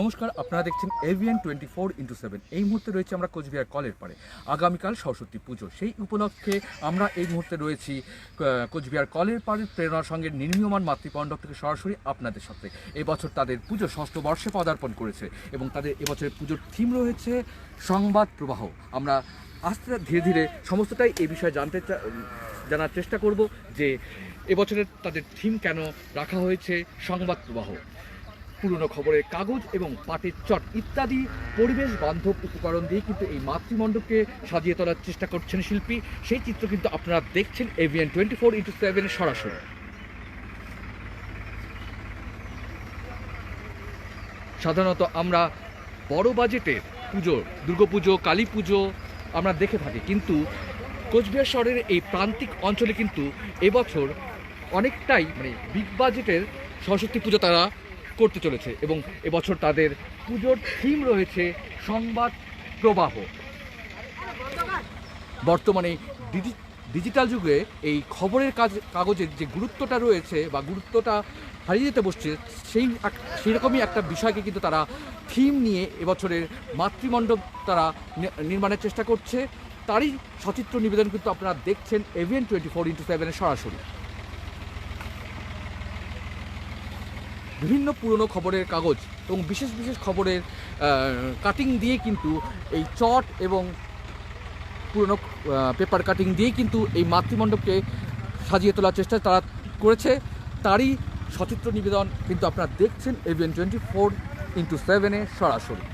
নমস্কার, আপনারা দেখছেন AVN twenty four into seven এই মুহূর্তে রয়েছে আমরা কোচবিহার কলের পারে আগামীকাল সরস্বতী পুজো। সেই উপলক্ষে আমরা এই মুহূর্তে রয়েছি কোচবিহার কলের পারে প্রেরণার সঙ্গে নির্মীয়মান মাতৃপণ্ডব থেকে সরাসরি আপনাদের সাথে। এবছর তাদের পুজো ষষ্ঠ বর্ষে পদার্পণ করেছে এবং তাদের এবছরের পুজোর থিম রয়েছে সংবাদ প্রবাহ। আমরা আস্তে ধীরে ধীরে সমস্তটাই এই বিষয়ে জানতে জানার চেষ্টা করব যে এবছরের তাদের থিম কেন রাখা হয়েছে সংবাদ প্রবাহ। পুরনো খবরের কাগজ এবং পাটের চট ইত্যাদি পরিবেশ বান্ধব উপকরণ দিয়ে কিন্তু এই মাতৃমণ্ডপকে সাজিয়ে তোলার চেষ্টা করছেন শিল্পী। সেই চিত্র কিন্তু আপনারা দেখছেন AVN twenty four into seven সরাসরি। সাধারণত আমরা বড় বাজেটের পুজো, দুর্গাপুজো কালী পুজো আমরা দেখে থাকি, কিন্তু কোচবিহার শহরের এই প্রান্তিক অঞ্চলে কিন্তু এবছর অনেকটাই মানে বিগ বাজেটের সরস্বতী পুজো তারা করতে চলেছে এবং এবছর তাদের পুজোর থিম রয়েছে সংবাদ প্রবাহ। বর্তমানে ডিজি- ডিজিটাল যুগে এই খবরের কাজ, কাগজের যে গুরুত্বটা রয়েছে বা গুরুত্বটা হারিয়ে যেতে বসছে, সেই সেরকমই একটা বিষয়কে কিন্তু তারা থিম নিয়ে এবছরের মাতৃমণ্ডপ তারা নির্মাণের চেষ্টা করছে। তারই সচিত্র নিবেদন কিন্তু আপনারা দেখছেন এভিএন টোয়েন্টি ফোর ইন্টু সেভেনের সরাসরি। বিভিন্ন পুরনো খবরের কাগজ এবং বিশেষ বিশেষ খবরের কাটিং দিয়ে কিন্তু এই চট এবং পুরনো পেপার কাটিং দিয়ে কিন্তু এই মাতৃমণ্ডপকে সাজিয়ে তোলার চেষ্টা তারা করেছে। তারই সচিত্র নিবেদন কিন্তু আপনারা দেখছেন এভিএন টোয়েন্টি ফোর ইন্টু সেভেনে সরাসরি।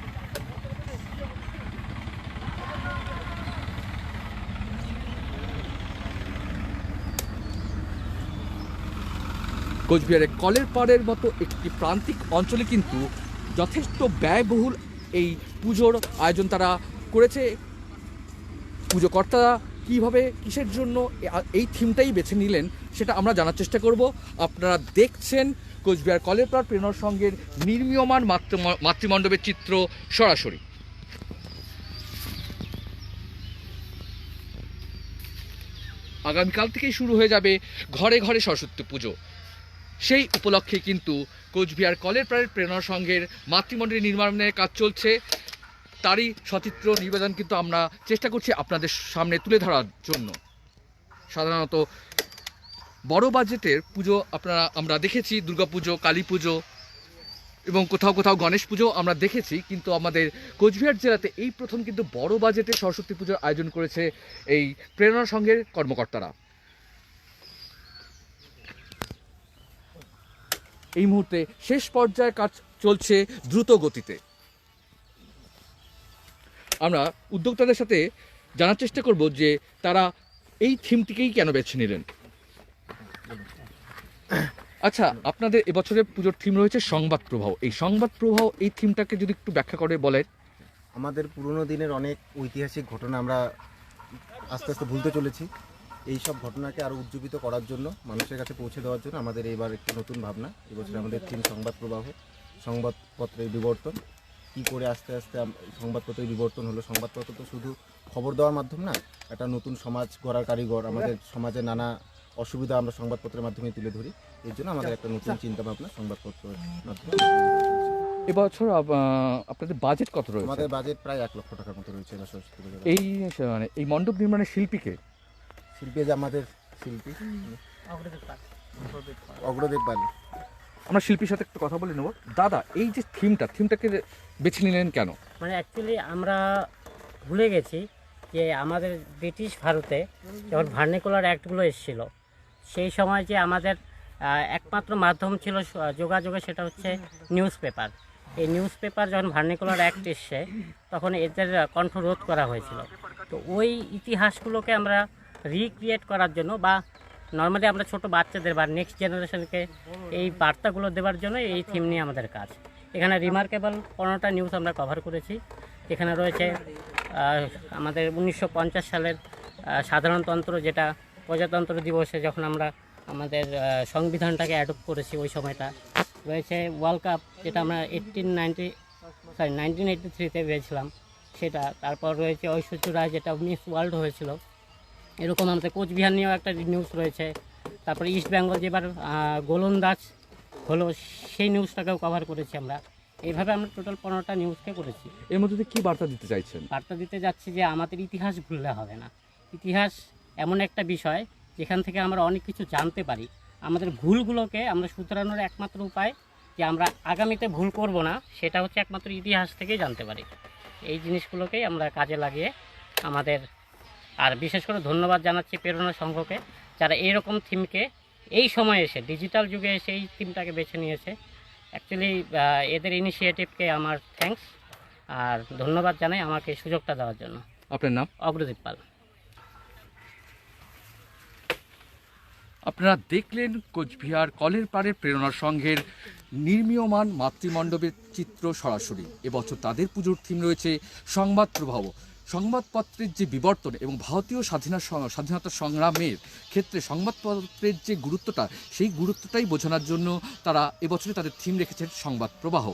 কোচবিহারের কলের পাড়ের মতো একটি প্রান্তিক অঞ্চলে কিন্তু যথেষ্ট ব্যয়বহুল এই পুজোর আয়োজন তারা করেছে। পুজো কর্তারা কীভাবে কিসের জন্য এই থিমটাই বেছে নিলেন সেটা আমরা জানার চেষ্টা করব। আপনারা দেখছেন কোচবিহার কলের পাড় প্রেরণার সঙ্গের নির্মীয়মান মাতৃ, মাতৃমণ্ডপের চিত্র সরাসরি। আগামীকাল থেকেই শুরু হয়ে যাবে ঘরে ঘরে সরস্বতী পুজো। সেই উপলক্ষে কিন্তু কোচবিহার কলের প্রায়ের প্রেরণা সংঘের মাতৃমণ্ডলী নির্মাণের কাজ চলছে। তারই সচিত্র নিবেদন কিন্তু আমরা চেষ্টা করছি আপনাদের সামনে তুলে ধরার জন্য। সাধারণত বড় বাজেটের পুজো আপনারা, আমরা দেখেছি দুর্গাপুজো কালী পুজো, এবং কোথাও কোথাও গণেশ পুজো আমরা দেখেছি, কিন্তু আমাদের কোচবিহার জেলাতে এই প্রথম কিন্তু বড় বাজেটে সরস্বতী পুজোর আয়োজন করেছে এই প্রেরণা সংঘের কর্মকর্তারা। এই মুহূর্তে শেষ পর্যায়ে কাজ চলছে দ্রুত গতিতে। আমরা উদ্যোক্তাদের সাথে জানার চেষ্টা করব যে তারা এই থিমটিকেই কেন বেছে নিলেন। আচ্ছা আপনাদের এবছরের পুজোর থিম রয়েছে সংবাদ প্রবাহ। এই সংবাদ প্রবাহ এই থিমটাকে যদি একটু ব্যাখ্যা করে বলেন। আমাদের পুরনো দিনের অনেক ঐতিহাসিক ঘটনা আমরা আস্তে আস্তে ভুলতে চলেছি। এই সব ঘটনাকে আরও উজ্জীবিত করার জন্য মানুষের কাছে পৌঁছে দেওয়ার জন্য আমাদের এবার একটি নতুন ভাবনা। এবছর আমাদের থিম সংবাদ প্রবাহ সংবাদপত্রের বিবর্তন। কী করে আস্তে আস্তে সংবাদপত্রের বিবর্তন হলো? সংবাদপত্র তো শুধু খবর দেওয়ার মাধ্যম না একটা নতুন সমাজ গড়ার কারিগর। আমাদের সমাজে নানা অসুবিধা আমরা সংবাদপত্রের মাধ্যমে তুলে ধরি। এর জন্য আমাদের একটা নতুন চিন্তা ভাবনা সংবাদপত্রের মাধ্যমে। এবছর আপনাদের বাজেট কত রয়েছে? আমাদের বাজেট প্রায় এক লক্ষ টাকার মতো রয়েছে। এই মানে এই মণ্ডপ নির্মাণের শিল্পীকে শিল্পী যে আমাদের শিল্পী অগ্রদেব পাল। আমরা শিল্পীর সাথে একটু কথা বলে নেব। দাদা এই যে থিমটা থিমটাকে বেছে নিলেন কেন? মানে অ্যাকচুয়ালি আমরা ভুলে গেছি যে আমাদের ব্রিটিশ ভারতে যখন ভার্নিকুলার অ্যাক্টগুলো এসেছিল সেই সময় যে আমাদের একমাত্র মাধ্যম ছিল যোগাযোগে সেটা হচ্ছে নিউজ পেপার এই নিউজ পেপার যখন ভার্নিকুলার অ্যাক্ট এসছে তখন এদের কণ্ঠরোধ করা হয়েছিল। তো ওই ইতিহাসগুলোকে আমরা রিক্রিয়েট করার জন্য বা নর্মালি আমরা ছোট বাচ্চাদের বা নেক্সট জেনারেশনকে এই বার্তাগুলো দেওয়ার জন্য এই থিম নিয়ে আমাদের কাজ। এখানে রিমার্কেবল পনেরোটা নিউজ আমরা কভার করেছি। এখানে রয়েছে আমাদের উনিশশো পঞ্চাশ সালের সাধারণতন্ত্র যেটা প্রজাতন্ত্র দিবসে যখন আমরা আমাদের সংবিধানটাকে অ্যাডপ্ট করেছি ওই সময়টা। রয়েছে ওয়ার্ল্ড কাপ যেটা আমরা eighteen ninety sorry nineteen eighty থ্রিতে পেয়েছিলাম সেটা, তারপর রয়েছে ঐশ্বর্য রায় যেটা মিস ওয়ার্ল্ড হয়েছিল। এরকম আমাদের কোচবিহার নিয়েও একটা নিউজ রয়েছে। তারপরে ইস্ট বেঙ্গল যেবার গোলন্দাজ হলো সেই নিউজটাকেও কভার করেছি আমরা। এইভাবে আমরা টোটাল পনেরোটা নিউজকে করেছি। এর মধ্যে কি বার্তা দিতে চাইছেন? বার্তা দিতে যাচ্ছি যে আমাদের ইতিহাস ভুললে হবে না। ইতিহাস এমন একটা বিষয় যেখান থেকে আমরা অনেক কিছু জানতে পারি। আমাদের ভুলগুলোকে আমরা শুধরানোর একমাত্র উপায় যে আমরা আগামীতে ভুল করব না সেটা হচ্ছে একমাত্র ইতিহাস থেকেই জানতে পারি। এই জিনিসগুলোকেই আমরা কাজে লাগিয়ে আমাদের আর বিশেষ করে ধন্যবাদ জানাচ্ছি প্রেরণা সংঘকে যারা এইরকম থিমকে এই সময়ে এসে ডিজিটাল যুগে এসে এই থিমটাকে বেছে নিয়েছে। অ্যাকচুয়ালি এদের ইনিশিয়েটিভকে আমার থ্যাঙ্কস আর ধন্যবাদ জানাই আমাকে সুযোগটা দেওয়ার জন্য। আপনার নাম? অগ্রদীপ পাল। আপনারা দেখলেন কোচবিহার কলের পাড়ের প্রেরণা সংঘের নির্মীয়মান মাতৃমণ্ডপের চিত্র সরাসরি। এবছর তাদের পুজোর থিম রয়েছে সংবাদ প্রবাহ। সংবাদপত্রের যে বিবর্তন এবং ভারতীয় স্বাধীনতা স্বাধীনতা সংগ্রামের ক্ষেত্রে সংবাদপত্রের যে গুরুত্বটা, সেই গুরুত্বটাই বোঝানোর জন্য তারা এবছরে তাদের থিম রেখেছেন সংবাদ প্রবাহ।